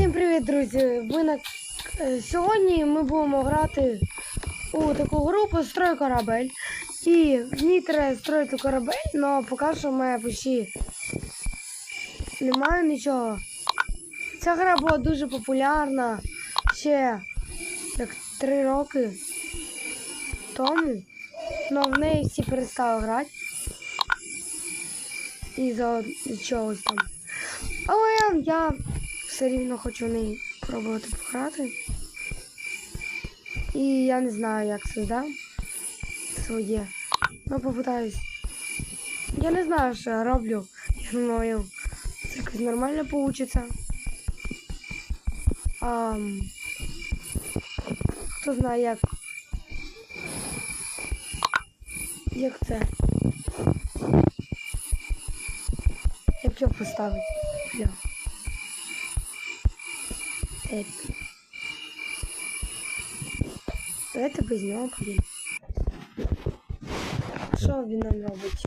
Всім привіт, друзі! Ви на... е, Сьогодні ми будемо грати у таку гру «Построй корабель. І в ній треба строїти корабель, але поки що в мене почти немає нічого. Ця гра була дуже популярна ще як три роки тому. але в неї всі перестали грати. І за чогось там. Але я все рівно хочу в неї пробувати пограти. І я не знаю, як да? своє. Ну, попитаюсь. Я не знаю, що я роблю. Я думаю, це якось нормально вийде. А, хто знає як. Як це? Як його поставити? Бля. Епі. Давайте без нього подім. Що він нам робить?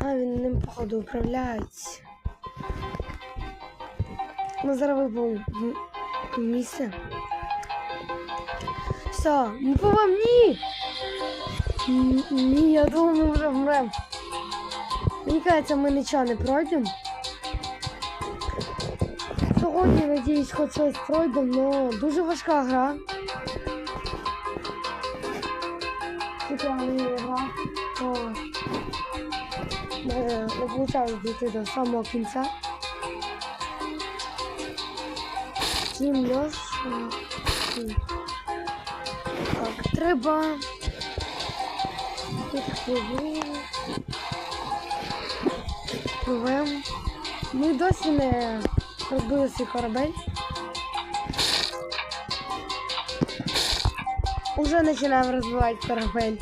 А, він ним, походу, управляється. Ми зараз вибув в місце. Все, ми по вам ні! Н- Ні, я думаю, ми вже вмрем. Мені кажеться, ми нічого не пройдемо. Сьогодні, надіюсь, хоч щось пройдемо, але дуже важка гра. Не гра, то не виходить дійти до самого кінця. Льош. Так, треба. Так. Пливемо. Ми досі не розбили свій корабель. Уже починаємо розбивати корабель.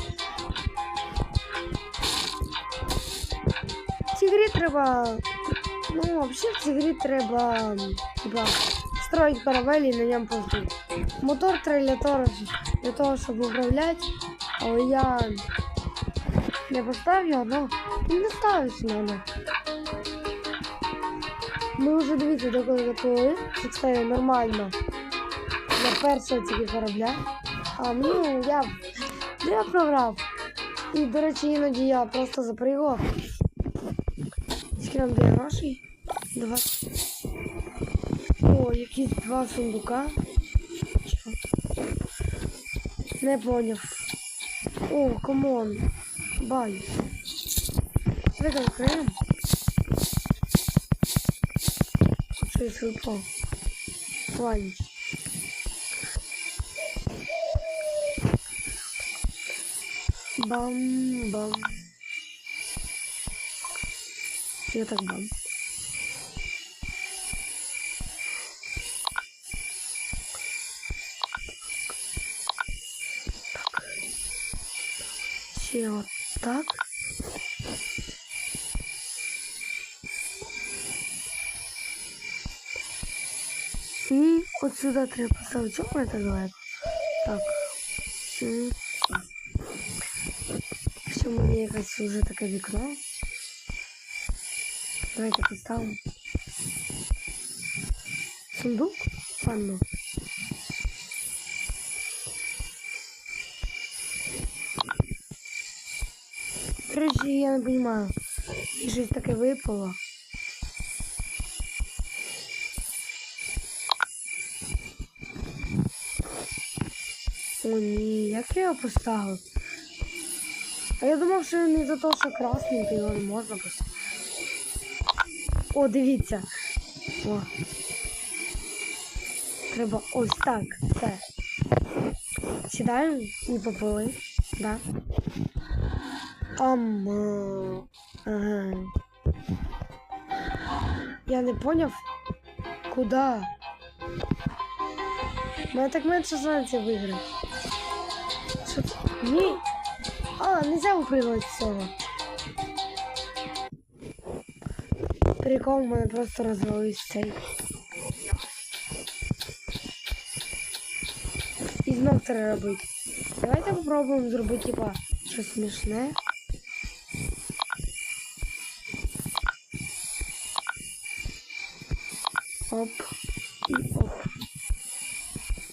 В цій грі треба. Ну, взагалі в цій грі треба типа, строїти корабель і на ньому плавати. Мотор треба для того, для того, щоб управляти, але я не поставив його, не ставиш мене. Ми вже дивіться, до коли доплили. Це кстати, нормально. Для першого тільки корабля. А ну я, я програв. І, до речі, іноді я просто запригав. Скільки нам дає грошей? Два. О, якісь два сундука. Не поняв. О, камон. Бай. Давай Щось випав. Ладно. Бам-бам. Я так бам. Так. Ще от так. І от сюди треба поставити. Чому я так далеко? Так. М. Якщо в мене якесь вже таке вікно. Давайте поставимо. Сундук? Панно. До речі, я не розумію. Щось таке випало. О, ні, як я його поставив? А я думав, що не за те, що красний, то його не можна поставити. О, дивіться. О. Треба ось так. Все. Сідаємо і поплили. Да. Ам. е, Ага. Я не поняв. Куда? У мене так менше шансів виграти. Ні. А, нельзя випрыгувати з цього. Прикол, у мене просто розвалився цей. І знов треба робити. Давайте попробуємо зробити, типа, щось смішне. Оп. і оп.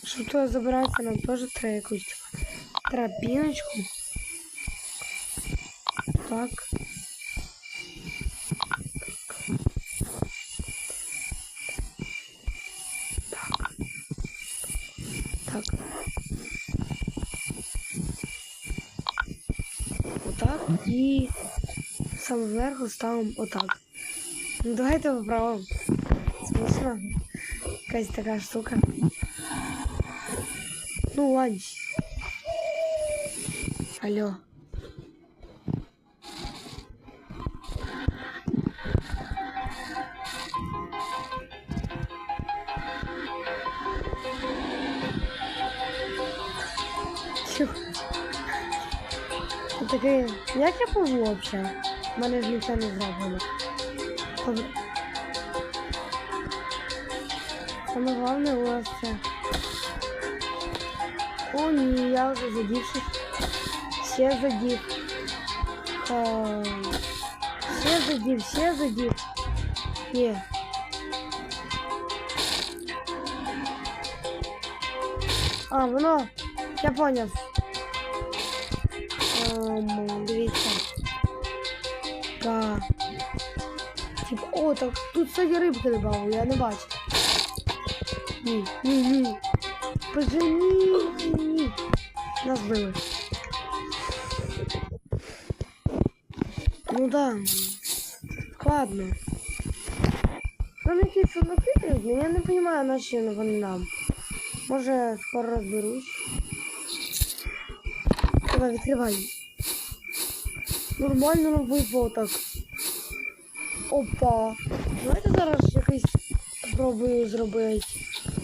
Щоб то забиратися, нам теж треба якусь тропіночку. Так. Так. Так. Отак. І саме зверху ставимо отак. Ну давайте поправимо. Смішно. Якась така штука. Ну, ладно. Алло. Ну, Таке, як я пожу вообще? У мене ж нічого не зроблено. Саме головне у вас це. О, ні, я вже задівшись. Ще задів. Ха. Ще задів, ще задів. Є. А, воно. Я поняв. Ем, дивіться. Так. Тип, о, так тут кстати, рибки добавили, я не бачу. Ні, ні, ні. Боже, ні, ні, ні. Нас били. Ну да. Ладно. Там якісь накидують, ну я не розумію, на що вони нам. Може, скоро розберусь. Давай, відкривай. Нормально робив так. Опа. Давайте зараз якийсь спробую зробити.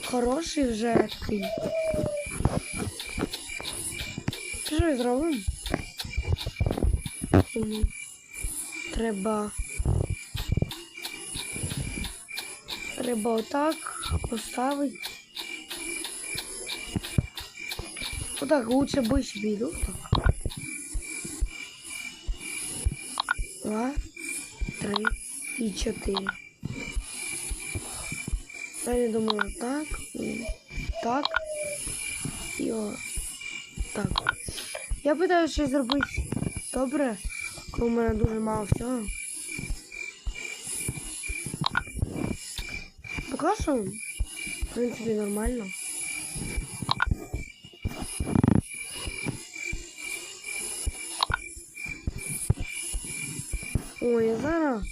Хороший вже такий. Що зробимо? Треба. Треба отак поставити. Отак лучше піду. Так. Два, три і чотири. Я думаю, так, так, і о, так. Я питаю щось зробити добре, коли в мене дуже мало всього. Поки що, в принципі, нормально. Ой, я зараз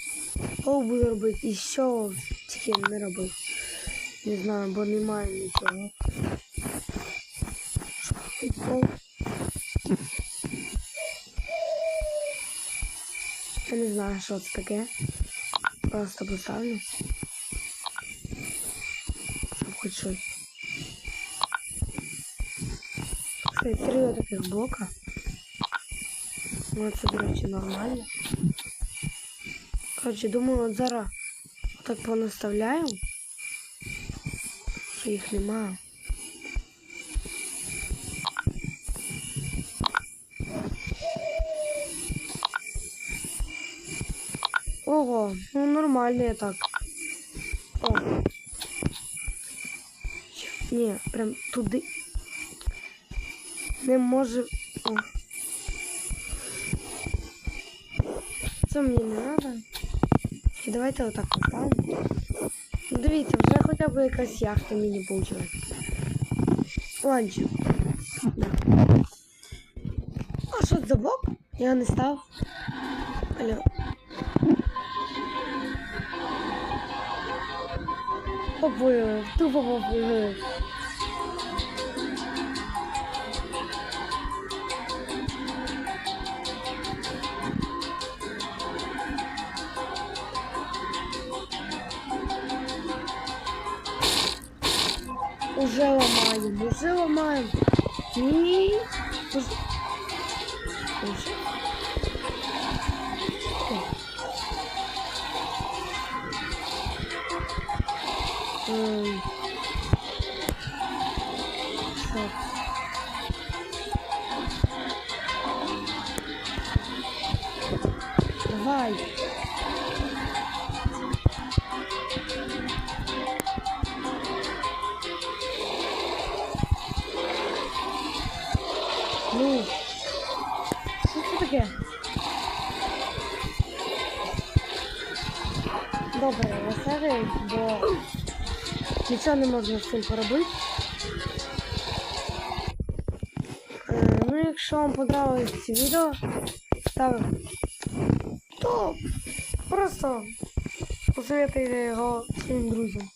О, буду робити і що тільки не робив. Не знаю, бо немає нічого. О. Я не знаю, що це таке. Просто поставлю. Щоб хоч щось. Кстати, три таких блока. Ну, це, до речі, нормально. Короче, думаю, от зараз так понаставляю, що їх немає. Ого, ну нормально я так. О. Ні, прям туди. Не може. О. Це мені не треба. І давайте отак поставимо. Ну, Дивіться, вже хоча б якась яхта мені вийшла. Ланчик. А що за блок? Я не став. Алло. Попливив, тупо попливив. Уже ламаємо, уже ламаємо. Ні. Уже. Уже. Hum. Нічого не можна з цим поробити. Е, Ну, якщо вам подобалось це відео, став то просто посоветуйте його своїм друзям.